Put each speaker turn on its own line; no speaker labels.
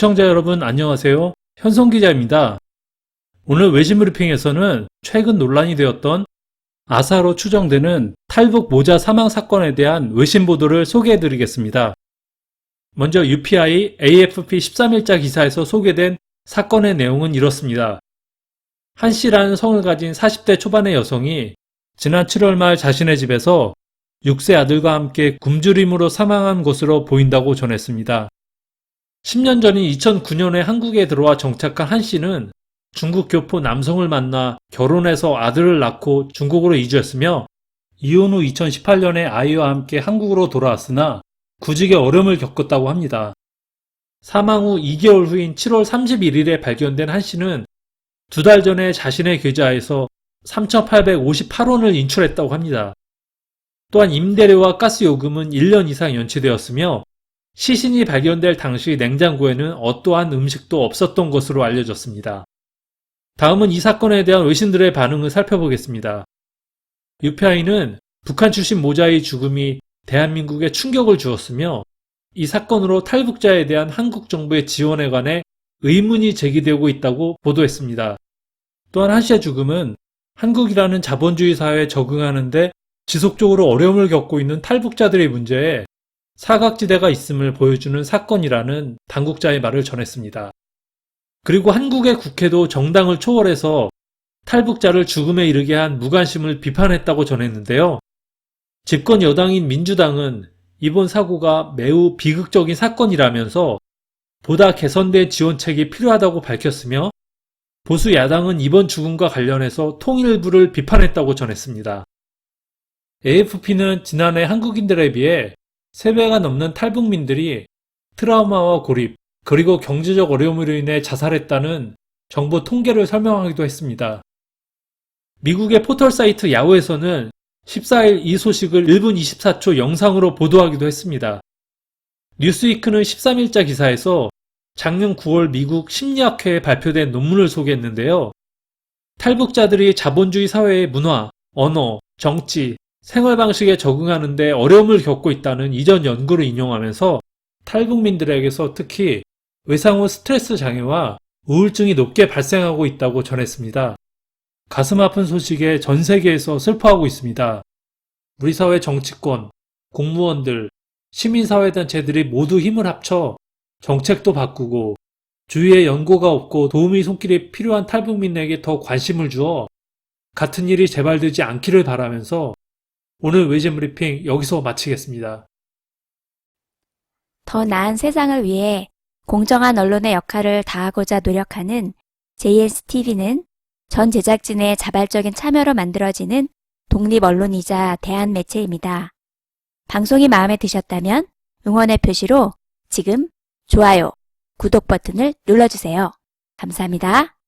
시청자 여러분 안녕하세요. 현성 기자입니다. 오늘 외신 브리핑에서는 최근 논란이 되었던 아사로 추정되는 탈북 모자 사망 사건에 대한 외신 보도를 소개해 드리겠습니다. 먼저 UPI AFP 13일자 기사에서 소개된 사건의 내용은 이렇습니다. 한 씨라는 성을 가진 40대 초반의 여성이 지난 7월 말 자신의 집에서 6세 아들과 함께 굶주림으로 사망한 것으로 보인다고 전했습니다. 10년 전인 2009년에 한국에 들어와 정착한 한 씨는 중국 교포 남성을 만나 결혼해서 아들을 낳고 중국으로 이주했으며 이혼 후 2018년에 아이와 함께 한국으로 돌아왔으나 구직에 어려움을 겪었다고 합니다. 사망 후 2개월 후인 7월 31일에 발견된 한 씨는 두 달 전에 자신의 계좌에서 3,858원을 인출했다고 합니다. 또한 임대료와 가스 요금은 1년 이상 연체되었으며 시신이 발견될 당시 냉장고에는 어떠한 음식도 없었던 것으로 알려졌습니다. 다음은 이 사건에 대한 외신들의 반응을 살펴보겠습니다. UPI는 북한 출신 모자의 죽음이 대한민국에 충격을 주었으며 이 사건으로 탈북자에 대한 한국 정부의 지원에 관해 의문이 제기되고 있다고 보도했습니다. 또한 한 씨의 죽음은 한국이라는 자본주의 사회에 적응하는데 지속적으로 어려움을 겪고 있는 탈북자들의 문제에 사각지대가 있음을 보여주는 사건이라는 당국자의 말을 전했습니다. 그리고 한국의 국회도 정당을 초월해서 탈북자를 죽음에 이르게 한 무관심을 비판했다고 전했는데요. 집권 여당인 민주당은 이번 사고가 매우 비극적인 사건이라면서 보다 개선된 지원책이 필요하다고 밝혔으며 보수 야당은 이번 죽음과 관련해서 통일부를 비판했다고 전했습니다. AFP는 지난해 한국인들에 비해 3배가 넘는 탈북민들이 트라우마와 고립, 그리고 경제적 어려움으로 인해 자살했다는 정부 통계를 설명하기도 했습니다. 미국의 포털 사이트 야후에서는 14일 이 소식을 1분 24초 영상으로 보도하기도 했습니다. 뉴스위크는 13일자 기사에서 작년 9월 미국 심리학회에 발표된 논문을 소개했는데요. 탈북자들이 자본주의 사회의 문화, 언어, 정치, 생활 방식에 적응하는데 어려움을 겪고 있다는 이전 연구를 인용하면서 탈북민들에게서 특히 외상 후 스트레스 장애와 우울증이 높게 발생하고 있다고 전했습니다. 가슴 아픈 소식에 전 세계에서 슬퍼하고 있습니다. 우리 사회 정치권, 공무원들, 시민사회단체들이 모두 힘을 합쳐 정책도 바꾸고 주위에 연고가 없고 도움이 손길이 필요한 탈북민에게 더 관심을 주어 같은 일이 재발되지 않기를 바라면서 오늘 외신 브리핑 여기서 마치겠습니다.
더 나은 세상을 위해 공정한 언론의 역할을 다하고자 노력하는 JSTV는 전 제작진의 자발적인 참여로 만들어지는 독립 언론이자 대한 매체입니다. 방송이 마음에 드셨다면 응원의 표시로 지금 좋아요, 구독 버튼을 눌러주세요. 감사합니다.